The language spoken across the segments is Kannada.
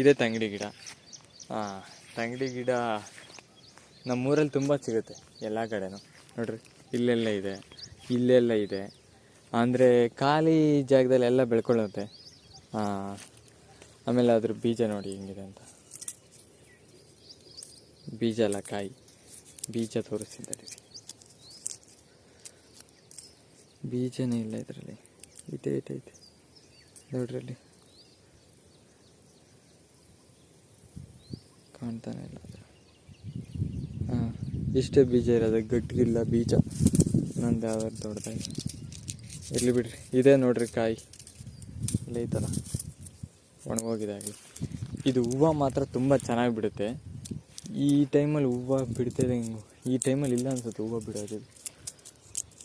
ಇದೆ ತಂಗಡಿ ಗಿಡ. ಹಾಂ ತಂಗಡಿ ಗಿಡ ನಮ್ಮೂರಲ್ಲಿ ತುಂಬ ಸಿಗುತ್ತೆ ಎಲ್ಲ ಕಡೆನೂ. ನೋಡ್ರಿ, ಇಲ್ಲೆಲ್ಲ ಇದೆ ಇಲ್ಲೆಲ್ಲ ಇದೆ. ಅಂದರೆ ಖಾಲಿ ಜಾಗದಲ್ಲಿ ಎಲ್ಲ ಬೆಳ್ಕೊಳ್ಳುತ್ತೆ. ಆಮೇಲೆ ಅದ್ರ ಬೀಜ ನೋಡಿ ಹೆಂಗಿದೆ ಅಂತ. ಬೀಜ ಅಲ್ಲ, ಕಾಯಿ. ಬೀಜ ತೋರಿಸಿದ್ದಾರೆ. ಬೀಜನೇ ಇಲ್ಲ ಇದರಲ್ಲಿ. ಇದೆ ಇದೆ ಇದೆ. ನೋಡ್ರಿ ಕಾಣ್ತಾನೆ ಇಲ್ಲ ಹಾಂ, ಇಷ್ಟೇ ಬೀಜ ಇರೋದು ಗಟ್ಟಿಗಿಲ್ಲ ಬೀಜ. ನಂದು ಯಾವ್ದಾದ್ರು ದೊಡ್ಡದಾಗಿ. ಇರಲಿ ಬಿಡ್ರಿ, ಇದೆ ನೋಡ್ರಿ ಕಾಯಿ. ಇಲ್ಲ ಈ ಥರ. ಒಣಗೋಗಿದೆ ಆಗಲಿ ಇದು ಹೂವು ಮಾತ್ರ ತುಂಬ ಚೆನ್ನಾಗಿ ಬಿಡುತ್ತೆ. ಈ ಟೈಮಲ್ಲಿ ಹೂವು ಬಿಡ್ತಿದೆ ಹಿಂಗೆ. ಈ ಟೈಮಲ್ಲಿ ಇಲ್ಲ ಅನ್ಸುತ್ತೆ ಹೂವು ಬಿಡೋದು.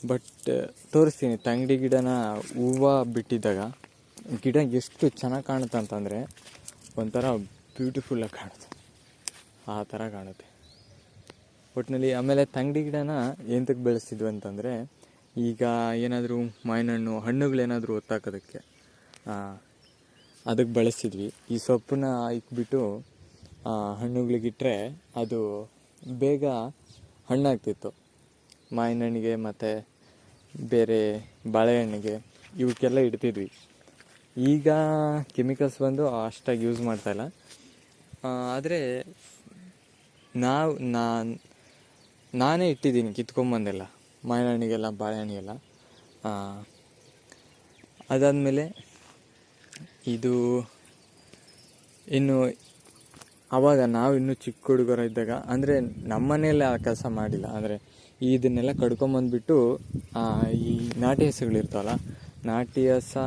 ಬಟ್, ತೋರಿಸ್ತೀನಿ, ತಂಗಡಿ ಗಿಡನ ಹೂವು ಬಿಟ್ಟಿದ್ದಾಗ ಗಿಡ ಎಷ್ಟು ಚೆನ್ನಾಗಿ ಕಾಣುತ್ತೆ ಅಂತಂದರೆ ಒಂಥರ ಬ್ಯೂಟಿಫುಲ್ಲಾಗಿ ಕಾಣುತ್ತೆ. ಆ ಥರ ಕಾಣುತ್ತೆ. ಒಟ್ಟಿನಲ್ಲಿ ಆಮೇಲೆ ತಂಗಡಿ ಗಿಡನ ಎಂತಕ್ಕೆ ಬೆಳೆಸ್ತಿದ್ವಿ ಅಂತಂದರೆ, ಈಗ ಏನಾದರೂ ಮಾವಿನಹಣ್ಣು, ಹಣ್ಣುಗಳೇನಾದರೂ ಒತ್ತಾಕೋದಕ್ಕೆ ಅದಕ್ಕೆ ಬಳಸ್ತಿದ್ವಿ. ಈ ಸೊಪ್ಪನ್ನ ಇಕ್ಬಿಟ್ಟು ಹಣ್ಣುಗಳಿಗಿಟ್ಟರೆ ಅದು ಬೇಗ ಹಣ್ಣಾಗ್ತಿತ್ತು. ಮಾವಿನ ಹಣ್ಣಿಗೆ ಮತ್ತು ಬೇರೆ ಬಾಳೆಹಣ್ಣಿಗೆ ಇವಕ್ಕೆಲ್ಲ ಇಡ್ತಿದ್ವಿ. ಈಗ ಕೆಮಿಕಲ್ಸ್ ಬಂದು ಅಷ್ಟಾಗಿ ಯೂಸ್ ಮಾಡ್ತಾಯಿಲ್ಲ ಆದರೆ ನಾವು ನಾನು ನಾನೇ ಇಟ್ಟಿದ್ದೀನಿ ಕಿತ್ಕೊಂಬಂದೆಲ್ಲ. ಮಾವಿನ ಹಣ್ಣಿಗೆಲ್ಲ ಬಾಳೆಹಣ್ಣಿಗೆಲ್ಲ ಅದಾದಮೇಲೆ ಇದು ಇನ್ನು ಆವಾಗ ನಾವು ಇನ್ನೂ ಚಿಕ್ಕ ಹುಡುಗರ ಇದ್ದಾಗ, ಅಂದರೆ ನಮ್ಮನೇಲಿ ಆ ಕೆಲಸ ಮಾಡಿಲ್ಲ. ಅಂದರೆ ಇದನ್ನೆಲ್ಲ ಕಡ್ಕೊಂಬಂದ್ಬಿಟ್ಟು ಈ ನಾಟಿ ಹಸುಗಳಿರ್ತಾವಲ್ಲ ನಾಟಿ ಹಸ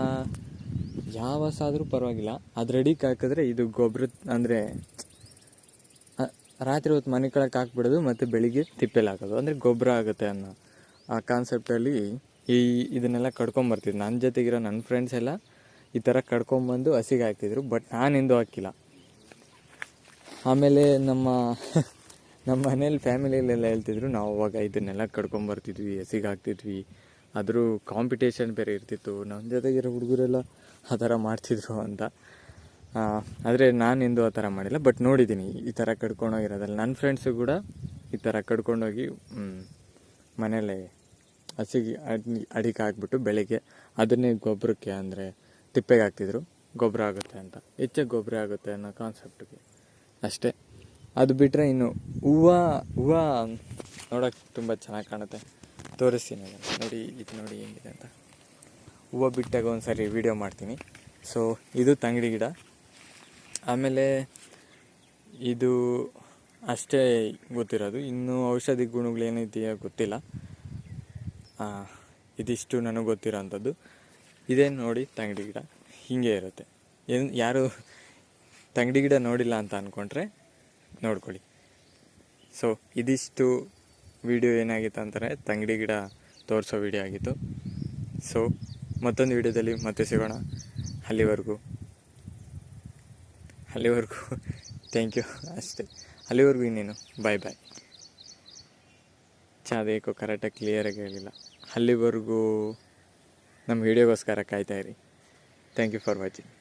ಯಾವ ಹಸ ಆದರೂ ಪರವಾಗಿಲ್ಲ. ಅದು ರೆಡಿಗೆ ಹಾಕಿದ್ರೆ ಇದು ಗೊಬ್ಬರ ಅಂದರೆ ರಾತ್ರಿ ಹೊತ್ತು ಮನೆ ಕಳಕ್ಕೆ ಹಾಕ್ಬಿಡೋದು ಮತ್ತು ಬೆಳಿಗ್ಗೆ ತಿಪ್ಪೆಲಿ ಹಾಕೋದು. ಅಂದರೆ ಗೊಬ್ಬರ ಆಗುತ್ತೆ ಅನ್ನೋ ಆ ಕಾನ್ಸೆಪ್ಟಲ್ಲಿ ಈ ಇದನ್ನೆಲ್ಲ ಕಡ್ಕೊಂಬರ್ತಿದ್ದು. ನನ್ನ ಜೊತೆಗಿರೋ ನನ್ನ ಫ್ರೆಂಡ್ಸ್ ಎಲ್ಲ ಈ ಥರ ಕಡ್ಕೊಂಬಂದು ಹಸಿಗೆ ಹಾಕ್ತಿದ್ರು ಬಟ್ ನಾನೆಂದೂ ಹಾಕಿಲ್ಲ. ಆಮೇಲೆ ನಮ್ಮ ನಮ್ಮ ಮನೇಲಿ ಫ್ಯಾಮಿಲಿಯಲ್ಲೆಲ್ಲ ಹೇಳ್ತಿದ್ರು, ನಾವು ಅವಾಗ ಇದನ್ನೆಲ್ಲ ಕಡ್ಕೊಂಬರ್ತಿದ್ವಿ, ಹಸಿಗೆ ಹಾಕ್ತಿದ್ವಿ. ಆದರೂ ಕಾಂಪಿಟೇಷನ್ ಬೇರೆ ಇರ್ತಿತ್ತು. ನಮ್ಮ ಜೊತೆಗಿರೋ ಹುಡುಗರೆಲ್ಲ ಆ ಥರ ಮಾಡ್ತಿದ್ರು ಅಂತ. ಆದರೆ ನಾನೆಂದೂ ಆ ಥರ ಮಾಡಿಲ್ಲ ಬಟ್ ನೋಡಿದ್ದೀನಿ ಈ ಥರ ಕಡ್ಕೊಂಡೋಗಿರೋದಲ್ಲ ನನ್ನ ಫ್ರೆಂಡ್ಸು ಕೂಡ ಈ ಥರ ಕಡ್ಕೊಂಡೋಗಿ ಮನೇಲೆ ಹಸಿಗೆ ಅಡಿ, ಅಡಿಕೆ ಹಾಕ್ಬಿಟ್ಟು ಬೆಳಗ್ಗೆ ಅದನ್ನೇ ಗೊಬ್ಬರಕ್ಕೆ ಅಂದರೆ ತಿಪ್ಪೆಗೆ ಹಾಕ್ತಿದ್ರು. ಗೊಬ್ಬರ ಆಗುತ್ತೆ ಅಂತ. ಹೆಚ್ಚಾಗಿ ಗೊಬ್ಬರ ಆಗುತ್ತೆ ಅನ್ನೋ ಕಾನ್ಸೆಪ್ಟ್ಗೆ ಅಷ್ಟೇ. ಅದು ಬಿಟ್ಟರೆ ಇನ್ನು ಹೂವು ಹೂವು ನೋಡೋಕ್ಕೆ ತುಂಬ ಚೆನ್ನಾಗಿ ಕಾಣುತ್ತೆ. ತೋರಿಸ್ತೀನಿ. ನೋಡಿ, ಇದು ನೋಡಿ ಹೆಂಗಿದೆ ಅಂತ. ಹೂವು ಬಿಟ್ಟಾಗ ಒಂದು ಸಾರಿ ವೀಡಿಯೋ ಮಾಡ್ತೀನಿ. ಸೊ ಇದು ತಂಗಡಿ ಗಿಡ. ಆಮೇಲೆ ಇದು ಅಷ್ಟೇ ಗೊತ್ತಿರೋದು. ಇನ್ನೂ ಔಷಧಿ ಗುಣಗಳೇನಿದೆಯೋ ಗೊತ್ತಿಲ್ಲ. ಇದಿಷ್ಟು ನನಗೆ ಗೊತ್ತಿರೋ ಅಂಥದ್ದು ಇದೇ ನೋಡಿ ತಂಗಡಿ ಗಿಡ. ಹೀಗೆ ಇರುತ್ತೆ. ಏನು, ಯಾರು ತಂಗಡಿ ಗಿಡ ನೋಡಿಲ್ಲ ಅಂತ ಅಂದ್ಕೊಂಡ್ರೆ ನೋಡ್ಕೊಳ್ಳಿ. ಸೊ, ಇದಿಷ್ಟು ವಿಡಿಯೋ ಏನಾಗಿತ್ತು ಅಂತಾರೆ ತಂಗಡಿ ಗಿಡ ತೋರಿಸೋ ವಿಡಿಯೋ ಆಗಿತ್ತು. ಸೊ, ಮತ್ತೊಂದು ವಿಡಿಯೋದಲ್ಲಿ ಮತ್ತೆ ಸಿಗೋಣ. ಅಲ್ಲಿವರೆಗೂ ಅಲ್ಲಿವರೆಗೂ ಥ್ಯಾಂಕ್ ಯು ಅಷ್ಟೇ. ಅಲ್ಲಿವರೆಗೂ ಇನ್ನೇನು. ಬಾಯ್ ಬಾಯ್ ಚಾದೇಕೋ ಕರೆಕ್ಟಾಗಿ ಕ್ಲಿಯರಾಗಿ ಹೇಳಿಲ್ಲ. ಅಲ್ಲಿವರೆಗೂ ನಮ್ಮ ವಿಡಿಯೋಗೋಸ್ಕರ ಕಾಯ್ತಾ ಇರಿ. Thank you for watching